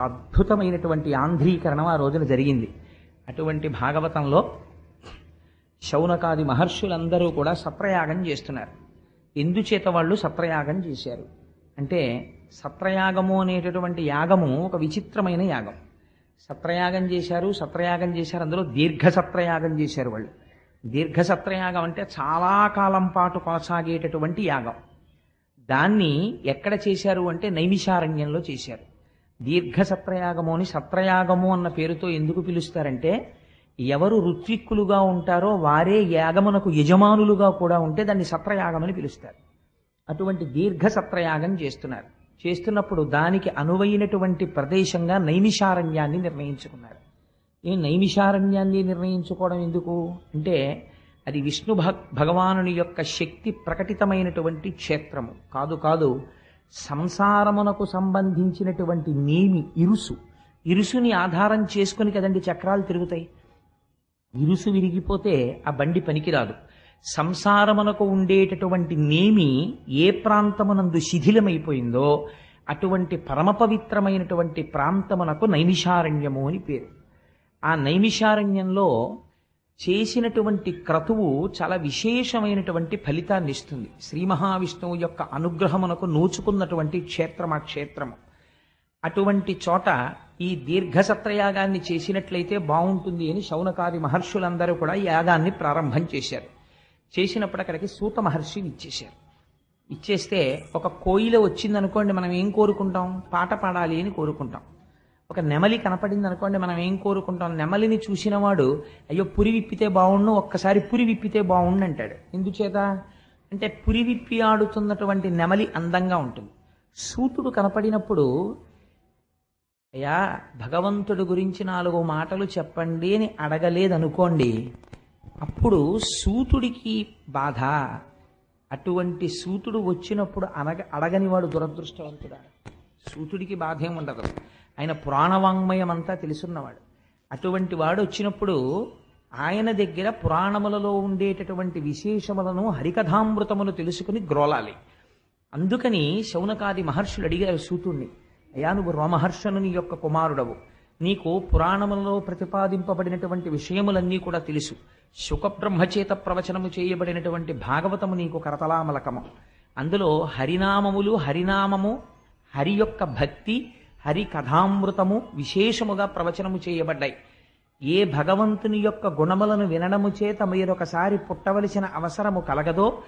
అద్భుతమైనటువంటి ఆంధ్రీకరణం ఆ రోజున జరిగింది. అటువంటి భాగవతంలో శౌనకాది మహర్షులందరూ కూడా సత్రయాగం చేస్తున్నారు. ఎందుచేత వాళ్ళు సత్రయాగం చేశారు. అంటే సత్రయాగము అనేటటువంటి యాగము ఒక విచిత్రమైన యాగం. సత్రయాగం చేశారు సత్రయాగం చేశారు అందులో దీర్ఘ సత్రయాగం చేశారు వాళ్ళు. దీర్ఘ సత్రయాగం అంటే చాలా కాలం పాటు కొనసాగేటటువంటి యాగం. దాన్ని ఎక్కడ చేశారు అంటే నైమిషారణ్యంలో చేశారు. దీర్ఘ సత్రయాగము అని సత్రయాగము అన్న పేరుతో ఎందుకు పిలుస్తారంటే ఎవరు ఋత్విక్కులుగా ఉంటారో వారే యాగమునకు యజమానులుగా కూడా ఉంటే దాన్ని సత్రయాగం అని పిలుస్తారు. అటువంటి దీర్ఘ సత్రయాగం చేస్తున్నారు. చేస్తున్నప్పుడు దానికి అనువైనటువంటి ప్రదేశంగా నైమిషారణ్యాన్ని నిర్ణయించుకున్నారు. ఈ నైమిషారణ్యాన్ని నిర్ణయించుకోవడం ఎందుకు? అంటే అది విష్ణు భగ భగవానుని యొక్క శక్తి ప్రకటితమైనటువంటి క్షేత్రము. కాదు కాదు సంసారమునకు సంబంధించినటువంటి నేమి ఇరుసు. ఇరుసుని ఆధారం చేసుకుని కదండి చక్రాలు తిరుగుతాయి. ఇరుసు విరిగిపోతే ఆ బండి పనికిరాదు. సంసారమునకు ఉండేటటువంటి నేమి ఏ ప్రాంతమునందు శిథిలమైపోయిందో అటువంటి పరమ పవిత్రమైనటువంటి ప్రాంతమునకు నైమిషారణ్యము అని పేరు. ఆ నైమిషారణ్యంలో చేసినటువంటి క్రతువు చాలా విశేషమైనటువంటి ఫలితాన్ని ఇస్తుంది. శ్రీ మహావిష్ణువు యొక్క అనుగ్రహమునకు నోచుకున్నటువంటి క్షేత్రం ఆ క్షేత్రము. అటువంటి చోట ఈ దీర్ఘ సత్రయాగాన్ని చేసినట్లయితే బాగుంటుంది అని శౌనకాది మహర్షులందరూ కూడా యాగాన్ని ప్రారంభం చేశారు. చేసినప్పుడు అక్కడికి సూత మహర్షిని ఇచ్చేశారు. ఇచ్చేస్తే ఒక కోయిల వచ్చిందనుకోండి మనం ఏం కోరుకుంటాం? పాట పాడాలి అని కోరుకుంటాం. ఒక నెమలి కనపడింది అనుకోండి మనం ఏం కోరుకుంటాం? నెమలిని చూసినవాడు అయ్యో పురి విప్పితే బాగుండు ఒక్కసారి పురి విప్పితే బాగుండు అంటాడు. ఎందుచేత? అంటే పురి విప్పి ఆడుతున్నటువంటి నెమలి అందంగా ఉంటుంది. సూతుడు కనపడినప్పుడు అయ్యా భగవంతుడి గురించి నాలుగు మాటలు చెప్పండి అని అడగలేదనుకోండి అప్పుడు సూతుడికి బాధ. అటువంటి సూతుడు వచ్చినప్పుడు అనగ అడగనివాడు దురదృష్టవంతుడా? సూతుడికి బాధ ఏం ఉండదు ఆయన పురాణవాంగ్మయం అంతా తెలుసున్నవాడు. అటువంటి వాడు వచ్చినప్పుడు ఆయన దగ్గర పురాణములలో ఉండేటటువంటి విశేషములను హరికథామృతములు తెలుసుకుని గ్రోలాలి. అందుకని శౌనకాది మహర్షులు అడిగారు సూతుణ్ణి అయ్యా నువ్వు రోమహర్షణుని యొక్క కుమారుడవు. నీకు పురాణములలో ప్రతిపాదింపబడినటువంటి విషయములన్నీ కూడా తెలుసు. శుకబ్రహ్మచేత ప్రవచనము చేయబడినటువంటి భాగవతము నీకు కరతలామలకము. అందులో హరినామములు హరినామము హరి యొక్క భక్తి హరి కథామృతము విశేషముగా ప్రవచనము చేయబడ్డాయి. ఏ భగవంతుని యొక్క గుణములను వినడము చేత మీరొకసారి పుట్టవలసిన అవసరము కలగదో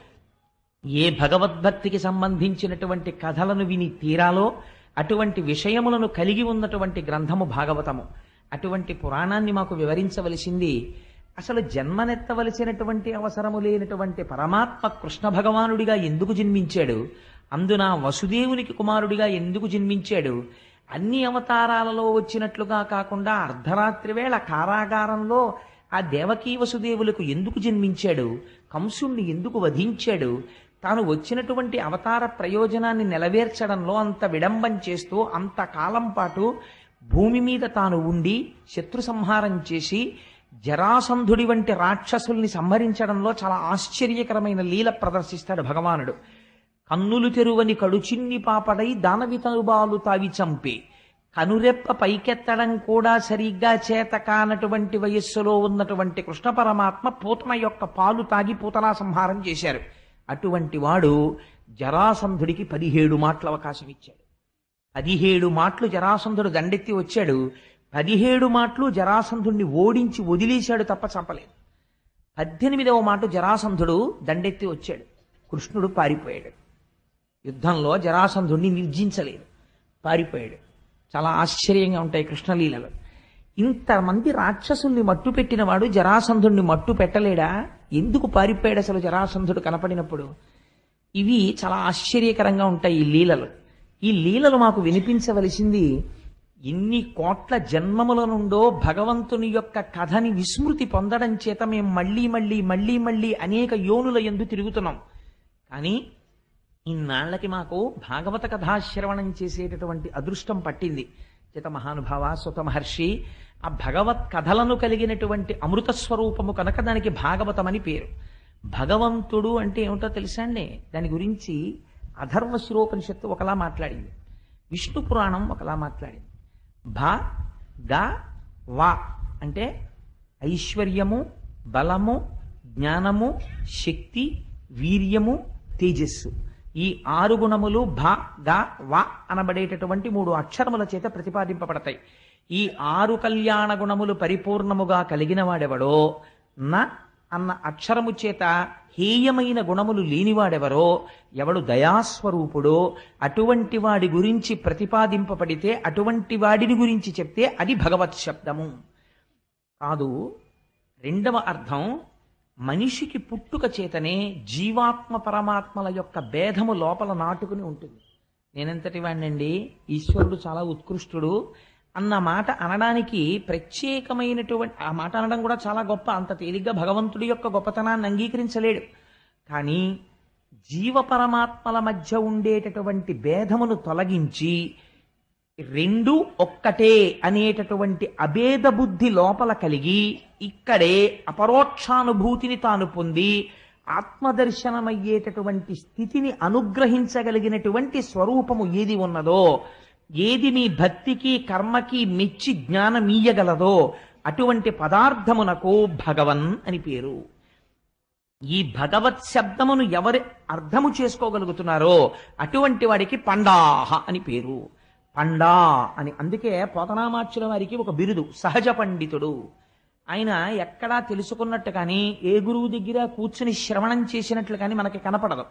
ఏ భగవద్భక్తికి సంబంధించినటువంటి కథలను విని తీరాలో అటువంటి విషయములను కలిగి ఉన్నటువంటి గ్రంథము భాగవతము. అటువంటి పురాణాన్ని మాకు వివరించవలసింది అసలు జన్మనెత్తవలసినటువంటి అవసరము లేనటువంటి పరమాత్మ కృష్ణ భగవానుడిగా ఎందుకు జన్మించాడు? అందున వసుదేవునికి కుమారుడిగా ఎందుకు జన్మించాడు? అన్ని అవతారాలలో వచ్చినట్లుగా కాకుండా అర్ధరాత్రి వేళ కారాగారంలో ఆ దేవకీ వసుదేవులకు ఎందుకు జన్మించాడు? కంసుణ్ణి ఎందుకు వధించాడు? తాను వచ్చినటువంటి అవతార ప్రయోజనాన్ని నెలవేర్చడంలో అంత విడంబం చేస్తూ అంత కాలం పాటు భూమి మీద తాను ఉండి శత్రు సంహారం చేసి జరాసంధుడి వంటి రాక్షసుల్ని సంహరించడంలో చాలా ఆశ్చర్యకరమైన లీల ప్రదర్శిస్తాడు భగవానుడు. కన్నులు తెరువని కడుచిన్ని పాపడై దానవితనుబాలు తావి చంపి. కనురెప్ప పైకెత్తడం కూడా సరిగ్గా చేత కానటువంటి వయస్సులో ఉన్నటువంటి కృష్ణ పరమాత్మ పూతన యొక్క పాలు తాగి పూతనా సంహారం చేశారు. అటువంటి వాడు జరాసంధుడికి పదిహేడు మాటల అవకాశం ఇచ్చాడు. పదిహేడు మాటలు జరాసంధుడు దండెత్తి వచ్చాడు. పదిహేడు మాటలు జరాసంధుడిని ఓడించి వదిలేశాడు తప్ప చంపలేదు. పద్దెనిమిదవ మాట జరాసంధుడు దండెత్తి వచ్చాడు. కృష్ణుడు పారిపోయాడు. యుద్ధంలో జరాసంధుణ్ణి నిర్జించలేదు. పారిపోయాడు. చాలా ఆశ్చర్యంగా ఉంటాయి కృష్ణలీలలు. ఇంతమంది రాక్షసుల్ని మట్టు పెట్టినవాడు జరాసంధుణ్ణి మట్టు పెట్టలేడా? ఎందుకు పారిపోయాడు అసలు జరాసంధుడు కనపడినప్పుడు? ఇవి చాలా ఆశ్చర్యకరంగా ఉంటాయి ఈ లీలలు. ఈ లీలలు మాకు వినిపించవలసింది ఎన్ని కోట్ల జన్మముల నుండో భగవంతుని యొక్క కథని విస్మృతి పొందడం చేత మేము మళ్ళీ మళ్ళీ మళ్ళీ మళ్ళీ అనేక యోనుల ఎందు తిరుగుతున్నాం. కానీ ఇన్నాళ్ళకి మాకు భాగవత కథాశ్రవణం చేసేటటువంటి అదృష్టం పట్టింది. చేత మహానుభావ సుత మహర్షి ఆ భగవత్ కథలను కలిగినటువంటి అమృత స్వరూపము కనుక దానికి భాగవతం అని పేరు. భగవంతుడు అంటే ఏమిటో తెలుసా అండి? దాని గురించి అధర్వ శిరోపనిషత్తు ఒకలా మాట్లాడింది. విష్ణు పురాణం ఒకలా మాట్లాడింది. భ గ వా అంటే ఐశ్వర్యము బలము జ్ఞానము శక్తి వీర్యము తేజస్సు. ఈ ఆరు గుణములు భ గ వ అనబడేటటువంటి మూడు అక్షరముల చేత ప్రతిపాదింపబడతాయి. ఈ ఆరు కళ్యాణ గుణములు పరిపూర్ణముగా కలిగిన వాడెవడో న అన్న అక్షరము చేత హేయమైన గుణములు లేనివాడెవరో ఎవడు దయాస్వరూపుడో అటువంటి వాడి గురించి ప్రతిపాదింపబడితే అటువంటి వాడిని గురించి చెప్తే అది భగవత్ శబ్దము. కాదు రెండవ అర్థం మనిషికి పుట్టుక చేతనే జీవాత్మ పరమాత్మల యొక్క భేదము లోపల నాటుకుని ఉంటుంది. నేనెంతటి వాడినండి ఈశ్వరుడు చాలా ఉత్కృష్టుడు. అన్న మాట అనడానికి ప్రత్యేకమైనటువంటి ఆ మాట అనడం కూడా చాలా గొప్ప అంత తేలిగ్గా భగవంతుడి యొక్క గొప్పతనాన్ని అంగీకరించలేడు. కానీ జీవ పరమాత్మల మధ్య ఉండేటటువంటి భేదమును తొలగించి రెండు ఒక్కటే అనేటటువంటి అభేద బుద్ధి లోపల కలిగి ఇక్కడే అపరోక్షానుభూతిని తాను పొంది ఆత్మదర్శనమయ్యేటటువంటి స్థితిని అనుగ్రహించగలిగినటువంటి స్వరూపము ఏది ఉన్నదో ఏది మీ భక్తికి కర్మకి మెచ్చి జ్ఞానమీయగలదో అటువంటి పదార్థమునకు భగవన్ అని పేరు. ఈ భగవత్ శబ్దమును ఎవరు అర్థము చేసుకోగలుగుతున్నారో అటువంటి వాడికి పండాహ అని పేరు. పండా అని. అందుకే పోతనామాచ్యుల వారికి ఒక బిరుదు సహజ పండితుడు. ఆయన ఎక్కడా తెలుసుకున్నట్టు కానీ ఏ గురువు దగ్గర కూర్చుని శ్రవణం చేసినట్లు కానీ మనకి కనపడదు.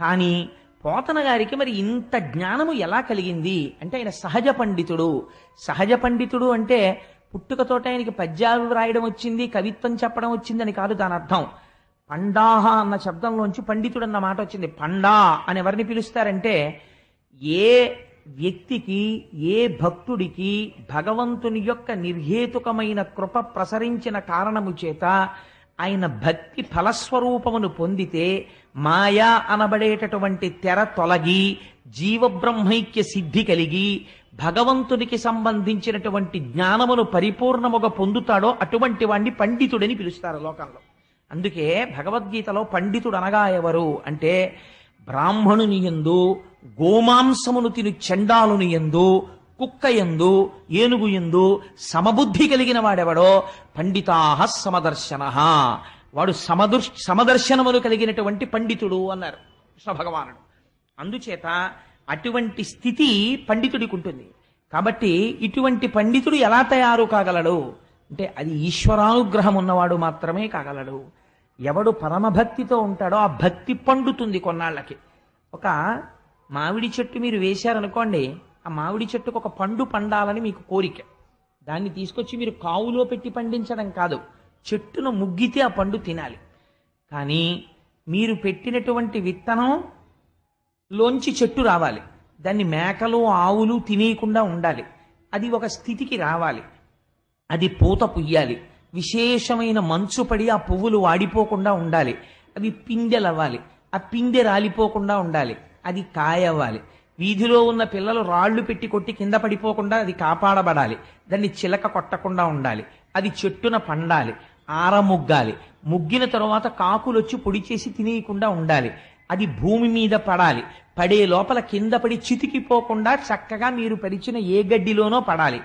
కానీ పోతన గారికి మరి ఇంత జ్ఞానము ఎలా కలిగింది అంటే ఆయన సహజ పండితుడు. సహజ పండితుడు అంటే పుట్టుకతోట ఆయనకి పద్యాలు రాయడం వచ్చింది కవిత్వం చెప్పడం వచ్చిందని కాదు దాని అర్థం. పండాహ అన్న శబ్దంలోంచి పండితుడు అన్న మాట వచ్చింది. పండా అని ఎవరిని పిలుస్తారంటే ఏ వ్యక్తికి ఏ భక్తుడికి భగవంతుని యొక్క నిర్హేతుకమైన కృప ప్రసరించిన కారణము చేత ఆయన భక్తి ఫలస్వరూపమును పొందితే మాయా అనబడేటటువంటి తెర తొలగి జీవబ్రహ్మైక్య సిద్ధి కలిగి భగవంతునికి సంబంధించినటువంటి జ్ఞానమును పరిపూర్ణముగా పొందుతాడో అటువంటి వాణ్ణి పండితుడని పిలుస్తారు లోకంలో అందుకే భగవద్గీతలో పండితుడు అనగా ఎవరు అంటే బ్రాహ్మణుని ఎందు గోమాంసమును తిని చండాలుని ఎందు కుక్క ఎందు ఏనుగు ఎందు సమబుద్ధి కలిగిన వాడెవడో? పండితాహ సమదర్శన. వాడు సమదుర్ సమదర్శనములు కలిగినటువంటి పండితుడు అన్నారు కృష్ణ భగవానుడు. అందుచేత అటువంటి స్థితి పండితుడికి ఉంటుంది. కాబట్టి ఇటువంటి పండితుడు ఎలా తయారు కాగలడు? అంటే అది ఈశ్వరానుగ్రహం ఉన్నవాడు మాత్రమే కాగలడు. ఎవడు పరమభక్తితో ఉంటాడో ఆ భక్తి పండుతుంది కొన్నాళ్ళకి. ఒక మామిడి చెట్టు మీరు వేశారనుకోండి ఆ మామిడి చెట్టుకు ఒక పండు పండాలని మీకు కోరిక. దాన్ని తీసుకొచ్చి మీరు కావులో పెట్టి పండించడం కాదు చెట్టును ముగ్గితే ఆ పండు తినాలి. కానీ మీరు పెట్టినటువంటి విత్తనం లోంచి చెట్టు రావాలి. దాన్ని మేకలు ఆవులు తినేయకుండా ఉండాలి. అది ఒక స్థితికి రావాలి. అది పూత పుయ్యాలి. విశేషమైన మంచు పడి ఆ పువ్వులు వాడిపోకుండా ఉండాలి. అవి పిందెలవ్వాలి. ఆ పిందె రాలిపోకుండా ఉండాలి. అది కాయవ్వాలి. వీధిలో ఉన్న పిల్లలు రాళ్ళు పెట్టి కొట్టి కింద పడిపోకుండా అది కాపాడబడాలి. దాన్ని చిలక కొట్టకుండా ఉండాలి. అది చెట్టున పండాలి. ఆర ముగ్గాలి. ముగ్గిన తరువాత కాకులు వచ్చి పొడి చేసి తినేయకుండా ఉండాలి. అది భూమి మీద పడాలి. పడే లోపల కింద పడి చితికిపోకుండా చక్కగా మీరు పరిచిన ఏ గడ్డిలోనో పడాలి.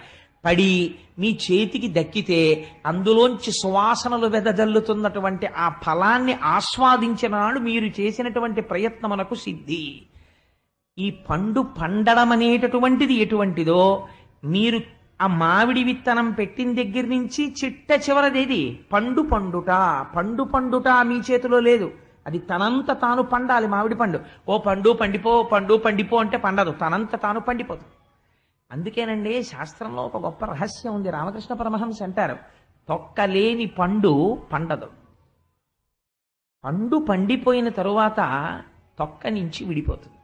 పడి మీ చేతికి దక్కితే అందులోంచి సువాసనలు వెదజల్లుతున్నటువంటి ఆ ఫలాన్ని ఆస్వాదించిన నాడు మీరు చేసినటువంటి ప్రయత్నమునకు సిద్ధి. ఈ పండు పండడం అనేటటువంటిది ఎటువంటిదో మీరు ఆ మామిడి విత్తనం పెట్టిన దగ్గర నుంచి చిట్ట చివరదేది. పండు పండుట పండు పండుట మీ చేతిలో లేదు. అది తనంత తాను పండాలి మామిడి పండు. ఓ పండు పండిపో పండు పండిపో అంటే పండదు. తనంత తాను పండిపోతుంది అందుకేనండి శాస్త్రంలో ఒక గొప్ప రహస్యం ఉంది. రామకృష్ణ పరమహంస అంటారు తొక్కలేని పండు పండదు. పండు పండిపోయిన తరువాత తొక్క నుంచి విడిపోతుంది.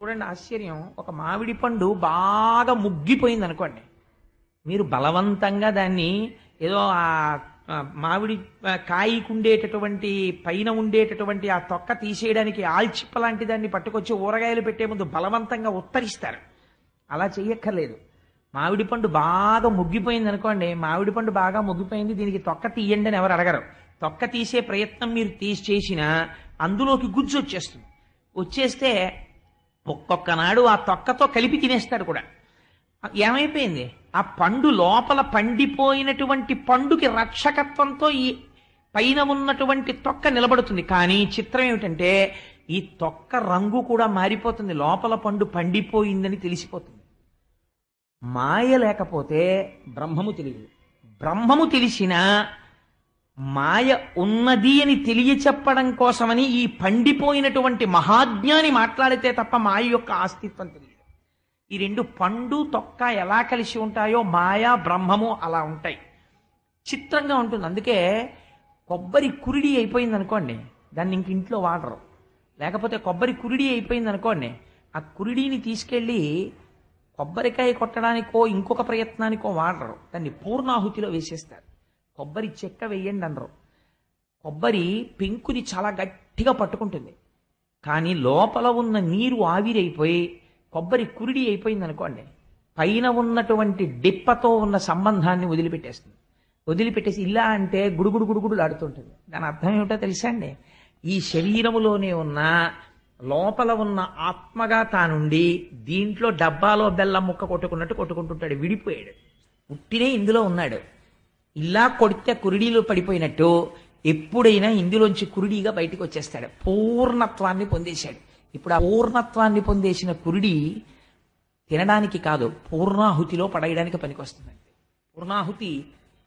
చూడండి ఆశ్చర్యం. ఒక మామిడి పండు బాగా ముగ్గిపోయింది అనుకోండి. మీరు బలవంతంగా దాన్ని ఏదో ఆ మామిడి కాయికుండేటటువంటి కాయకు ఉండేటటువంటి పైన ఉండేటటువంటి ఆ తొక్క తీసేయడానికి ఆల్చిప్ప లాంటి దాన్ని పట్టుకొచ్చి ఊరగాయలు పెట్టే ముందు బలవంతంగా ఉత్తరిస్తారు. అలా చెయ్యక్కర్లేదు. మామిడి పండు బాగా ముగ్గిపోయింది అనుకోండి మామిడి పండు బాగా ముగ్గిపోయింది దీనికి తొక్క తీయండి అని ఎవరు అడగరు. తొక్క తీసే ప్రయత్నం మీరు తీసి చేసినా అందులోకి గుజ్జు వచ్చేస్తుంది. వచ్చేస్తే ఒక్కొక్క నాడు ఆ తొక్కతో కలిపి తినేస్తాడు కూడా. ఏమైపోయింది? ఆ పండు లోపల పండిపోయినటువంటి పండుకి రక్షకత్వంతో ఈ పైన ఉన్నటువంటి తొక్క నిలబడుతుంది. కానీ చిత్రం ఏమిటంటే ఈ తొక్క రంగు కూడా మారిపోతుంది. లోపల పండు పండిపోయిందని తెలిసిపోతుంది. మాయ లేకపోతే బ్రహ్మము తెలియదు. బ్రహ్మము తెలిసినా మాయ ఉన్నది అని తెలియచెప్పడం కోసమని ఈ పండిపోయినటువంటి మహాజ్ఞాని మాట్లాడితే తప్ప మాయ యొక్క అస్తిత్వం తెలియదు. ఈ రెండు పండు తొక్క ఎలా కలిసి ఉంటాయో మాయ బ్రహ్మము అలా ఉంటాయి. చిత్రంగా ఉంటుంది. అందుకే కొబ్బరి కురిడి అయిపోయింది అనుకోండి దాన్ని ఇంక ఇంట్లో వాడరు. లేకపోతే కొబ్బరి కురిడి అయిపోయింది అనుకోండి ఆ కురిడిని తీసుకెళ్ళి కొబ్బరికాయ కొట్టడానికో ఇంకొక ప్రయత్నానికో వాడరు. దాన్ని పూర్ణాహుతిలో వేసేస్తారు. కొబ్బరి చెక్క వేయండి అనరు. కొబ్బరి పెంకుని చాలా గట్టిగా పట్టుకుంటుంది. కానీ లోపల ఉన్న నీరు ఆవిరైపోయి కొబ్బరి కురిడి అయిపోయింది అనుకోండి. పైన ఉన్నటువంటి డిప్పతో ఉన్న సంబంధాన్ని వదిలిపెట్టేస్తుంది. వదిలిపెట్టేసి ఇలా అంటే గుడుగుడు గుడుగుడులు ఆడుతుంటుంది. దాని అర్థం ఏమిటో తెలుసా అండి? ఈ శరీరములోనే ఉన్న లోపల ఉన్న ఆత్మగా తానుండి దీంట్లో డబ్బాలో బెల్లం ముక్క కొట్టుకున్నట్టు కొట్టుకుంటుంటాడు. విడిపోయాడు. ఉట్టినే ఇందులో ఉన్నాడు. ఇలా కొడితే కురిడీలో పడిపోయినట్టు ఎప్పుడైనా ఇందులోంచి కురిడీగా బయటకు వచ్చేస్తాడు పూర్ణత్వాన్ని పొందేశాడు. ఇప్పుడు ఆ పూర్ణత్వాన్ని పొందేసిన కురిడి తినడానికి కాదు పూర్ణాహుతిలో పడేయడానికి పనికొస్తుంది. పూర్ణాహుతి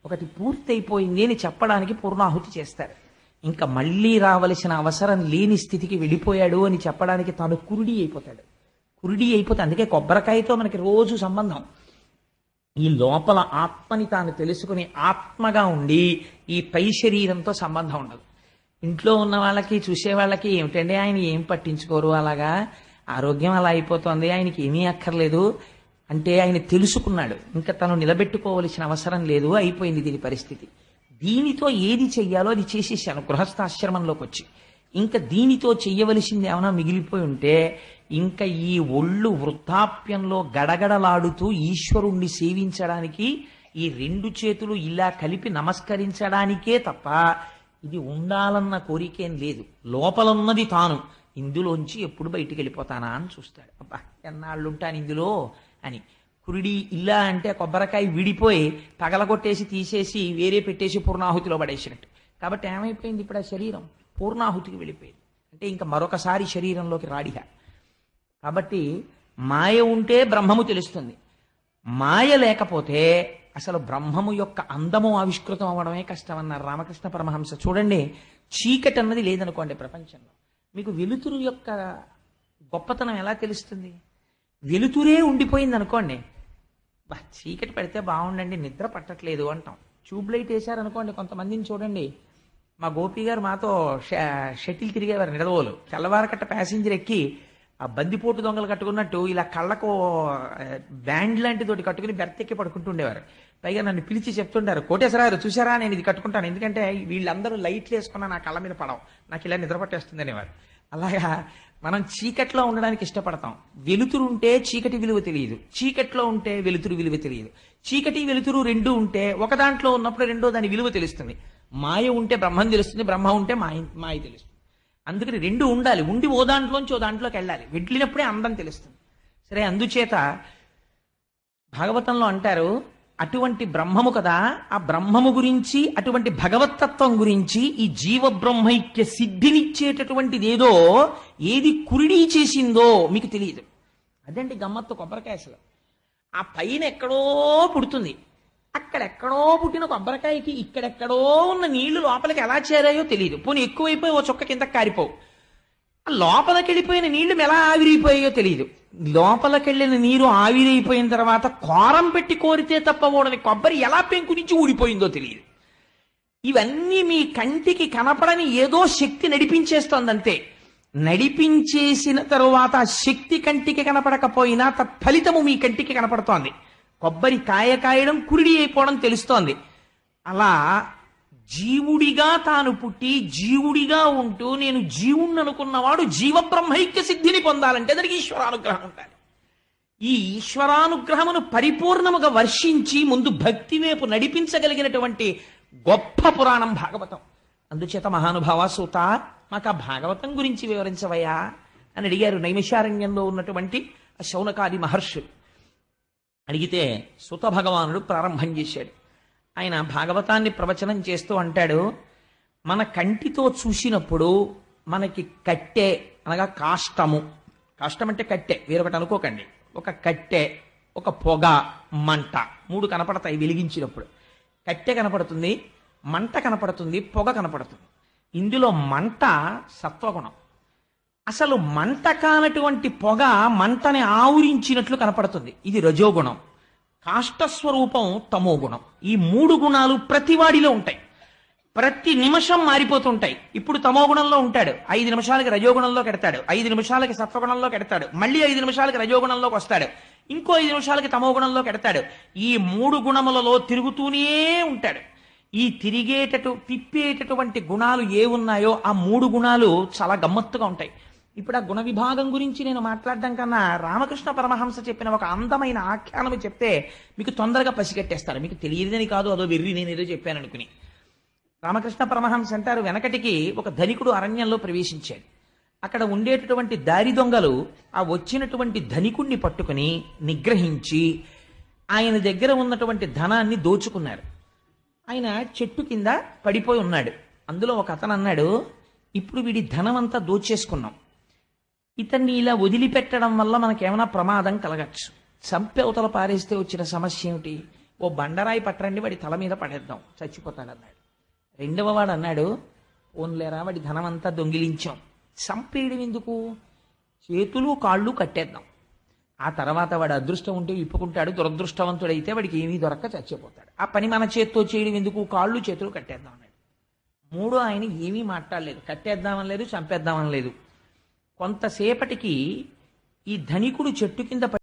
ఒకటి పూర్తయిపోయింది అని చెప్పడానికి పూర్ణాహుతి చేస్తారు. ఇంకా మళ్ళీ రావలసిన అవసరం లేని స్థితికి వెళ్ళిపోయాడు అని చెప్పడానికి తాను కురుడి అయిపోతాడు. కురుడి అయిపోతే అందుకే కొబ్బరికాయతో మనకి రోజు సంబంధం. ఈ లోపల ఆత్మని తాను తెలుసుకుని ఆత్మగా ఉండి ఈ పై శరీరంతో సంబంధం ఉండదు. ఇంట్లో ఉన్న వాళ్ళకి చూసే వాళ్ళకి ఏమిటండి ఆయన ఏం పట్టించుకోరు అలాగా? ఆరోగ్యం అలా అయిపోతుంది ఆయనకి ఏమీ అక్కర్లేదు అంటే ఆయన తెలుసుకున్నాడు. ఇంకా తను నిలబెట్టుకోవలసిన అవసరం లేదు అయిపోయింది దీని పరిస్థితి. దీనితో ఏది చెయ్యాలో అది చేసేసాను గృహస్థాశ్రమంలోకి వచ్చి ఇంకా దీనితో చెయ్యవలసింది ఏమైనా మిగిలిపోయి ఉంటే ఇంకా ఈ ఒళ్ళు వృద్ధాప్యంలో గడగడలాడుతూ ఈశ్వరుణ్ణి సేవించడానికి ఈ రెండు చేతులు ఇలా కలిపి నమస్కరించడానికే తప్ప ఇది ఉండాలన్న కోరికేం లేదు. లోపలున్నది తాను. ఇందులోంచి ఎప్పుడు బయటికి వెళ్ళిపోతానా అని చూస్తాడు. అబ్బా ఎన్నాళ్ళు ఉంటాను ఇందులో అని. కురిడి ఇలా అంటే కొబ్బరికాయ విడిపోయి పగలగొట్టేసి తీసేసి వేరే పెట్టేసి పూర్ణాహుతిలో పడేసినట్టు. కాబట్టి ఏమైపోయింది ఇప్పుడు ఆ శరీరం? పూర్ణాహుతికి వెళ్ళిపోయింది. అంటే ఇంకా మరొకసారి శరీరంలోకి రాడిగా కాబట్టి మాయ ఉంటే బ్రహ్మము తెలుస్తుంది. మాయ లేకపోతే అసలు బ్రహ్మము యొక్క అందము ఆవిష్కృతం అవ్వడమే కష్టమన్నారు రామకృష్ణ పరమహంస. చూడండి చీకటి అన్నది లేదనుకోండి ప్రపంచంలో. మీకు వెలుతురు యొక్క గొప్పతనం ఎలా తెలుస్తుంది? వెలుతురే ఉండిపోయింది అనుకోండి చీకటి పెడితే బాగుండండి నిద్ర పట్టట్లేదు అంటాం. ట్యూబ్ లైట్ వేశారనుకోండి కొంతమందిని చూడండి మా గోపి గారు మాతో ష- షటిల్ తిరిగేవారు నిడదవోలు. తెల్లవారకట్ట ప్యాసింజర్ ఎక్కి ఆ బందిపోటు దొంగలు కట్టుకున్నట్టు ఇలా కళ్ళకు బ్యాండ్ లాంటి తోటి కట్టుకుని బెర్తెక్కి పడుకుంటుండేవారు పైగా నన్ను పిలిచి చెప్తుండారు కోటేశ్వరారు చూసారా నేను ఇది కట్టుకుంటాను. ఎందుకంటే వీళ్ళందరూ లైట్లు వేసుకున్న నా కళ్ళ మీద పడవు. నాకు ఇలా నిద్ర పట్టేస్తుంది అనేవారు అలాగా మనం చీకట్లో ఉండడానికి ఇష్టపడతాం. వెలుతురు ఉంటే చీకటి విలువ తెలియదు. చీకట్లో ఉంటే వెలుతురు విలువ తెలియదు. చీకటి వెలుతురు రెండు ఉంటే ఒక దాంట్లో ఉన్నప్పుడు రెండో దాని విలువ తెలుస్తుంది. మాయ ఉంటే బ్రహ్మం తెలుస్తుంది బ్రహ్మ ఉంటే మాయ మాయ తెలుస్తుంది. అందుకని రెండు ఉండాలి. ఉండి ఓ దాంట్లోంచి ఓ దాంట్లోకి వెళ్ళాలి. వెళ్ళినప్పుడే అందం తెలుస్తుంది. సరే అందుచేత భాగవతంలో అంటారు అటువంటి బ్రహ్మము కదా ఆ బ్రహ్మము గురించి అటువంటి భగవతత్వం గురించి ఈ జీవ బ్రహ్మైక్య సిద్ధినిచ్చేటటువంటిది ఏదో ఏది కురిడీ చేసిందో మీకు తెలియదు. అదండి గమ్మత్తు కొబ్బరికాయసలు ఆ పైన ఎక్కడో పుడుతుంది. అక్కడెక్కడో పుట్టిన కొబ్బరికాయకి ఇక్కడెక్కడో ఉన్న నీళ్ళు లోపలికి ఎలా చేరాయో తెలియదు పోనీ ఎక్కువైపోయి ఓ చొక్క కింద కారిపోవు లోపలికి వెళ్ళిపోయిన నీళ్ళు ఎలా ఆవిరైపోయాయో తెలియదు లోపలికెళ్ళిన నీరు ఆవిరైపోయిన తర్వాత కోరం పెట్టి కోరితే తప్ప కొబ్బరి ఎలా పెంకు నుంచి ఊడిపోయిందో తెలియదు ఇవన్నీ మీ కంటికి కనపడని ఏదో శక్తి నడిపించేస్తోందంతే. నడిపించేసిన తరువాత శక్తి కంటికి కనపడకపోయినా ఫలితము మీ కంటికి కనపడుతోంది. కొబ్బరి కాయ కాయడం కురిడి అయిపోవడం తెలుస్తోంది. అలా జీవుడిగా తాను పుట్టి జీవుడిగా ఉంటూ నేను జీవుణ్ణి అనుకున్నవాడు జీవబ్రహ్మైక్య సిద్ధిని పొందాలంటే దానికి ఈశ్వరానుగ్రహం ఉండాలి. ఈ ఈశ్వరానుగ్రహమును పరిపూర్ణముగా వర్షించి ముందు భక్తి వైపు నడిపించగలిగినటువంటి గొప్ప పురాణం భాగవతం. అందుచేత మహానుభావ సూత మాకు ఆ భాగవతం గురించి వివరించవయ్యా అని అడిగారు నైమిషారణ్యంలో ఉన్నటువంటి ఆ శౌనకాది మహర్షులు. అడిగితే సుత భగవానుడు ప్రారంభం చేశాడు. ఆయన భాగవతాన్ని ప్రవచనం చేస్తూ అంటాడు మన కంటితో చూసినప్పుడు మనకి కట్టె అనగా కాష్టము. కాష్టం అంటే కట్టె వేరొకటి అనుకోకండి. ఒక కట్టె ఒక పొగ మంట మూడు కనపడతాయి వెలిగించినప్పుడు. కట్టె కనపడుతుంది మంట కనపడుతుంది పొగ కనపడుతుంది. ఇందులో మంట సత్వగుణం. అసలు మంట కానటువంటి పొగ మంటని ఆవురించినట్లు కనపడుతుంది. ఇది రజోగుణం. కాష్టస్వరూపం తమో గుణం ఈ మూడు గుణాలు ప్రతివాడిలో ఉంటాయి. ప్రతి నిమిషం మారిపోతుంటాయి. ఇప్పుడు తమోగుణంలో ఉంటాడు. ఐదు నిమిషాలకి రజోగుణంలో కెడతాడు ఐదు నిమిషాలకి సత్వగుణంలో కెడతాడు మళ్ళీ ఐదు నిమిషాలకి రజోగుణంలోకి వస్తాడు. ఇంకో ఐదు నిమిషాలకి తమో గుణంలో కెడతాడు ఈ మూడు గుణములలో తిరుగుతూనే ఉంటాడు. ఈ తిరిగేటటు తిప్పేటటువంటి గుణాలు ఏ ఉన్నాయో ఆ మూడు గుణాలు చాలా గమ్మత్తుగా ఉంటాయి. ఇప్పుడు ఆ గుణ విభాగం గురించి నేను మాట్లాడడం కన్నా రామకృష్ణ పరమహంస చెప్పిన ఒక అందమైన ఆఖ్యానం చెప్తే మీకు తొందరగా పసిగట్టేస్తారు. మీకు తెలియదని కాదు అదో వెర్రి నేను ఏదో చెప్పాను అనుకుని. రామకృష్ణ పరమహంస అంటారు వెనకటికి ఒక ధనికుడు అరణ్యంలో ప్రవేశించాడు. అక్కడ ఉండేటటువంటి దారి దొంగలు ఆ వచ్చినటువంటి ధనికుణ్ణి పట్టుకుని నిగ్రహించి ఆయన దగ్గర ఉన్నటువంటి ధనాన్ని దోచుకున్నారు. ఆయన చెట్టు కింద పడిపోయి ఉన్నాడు. అందులో ఒక అతను అన్నాడు ఇప్పుడు వీడి ధనం అంతా దోచేసుకున్నాం. ఇతన్ని ఇలా వదిలిపెట్టడం వల్ల మనకేమైనా ప్రమాదం కలగచ్చు. చంపి అవతల పారేస్తే వచ్చిన సమస్య ఏమిటి? ఓ బండరాయి పట్టరండి వాడి తల మీద పడేద్దాం. చచ్చిపోతాడన్నాడు. రెండవ వాడు అన్నాడు ఓన్లేరా వాడి ధనం అంతా దొంగిలించాం. చంపేయడం ఎందుకు? చేతులు కాళ్ళు కట్టేద్దాం. ఆ తర్వాత వాడు అదృష్టం ఉంటే విప్పుకుంటాడు దురదృష్టవంతుడైతే వాడికి ఏమీ దొరక్క చచ్చిపోతాడు. ఆ పని మన చేత్తో చేయడం ఎందుకు? కాళ్ళు చేతులు కట్టేద్దాం అన్నాడు. మూడో ఆయన ఏమీ మాట్లాడలేదు. కట్టేద్దామని లేదు చంపేద్దామని లేదు. కొంతసేపటికి ఈ ధనికుడు చెట్టు కింద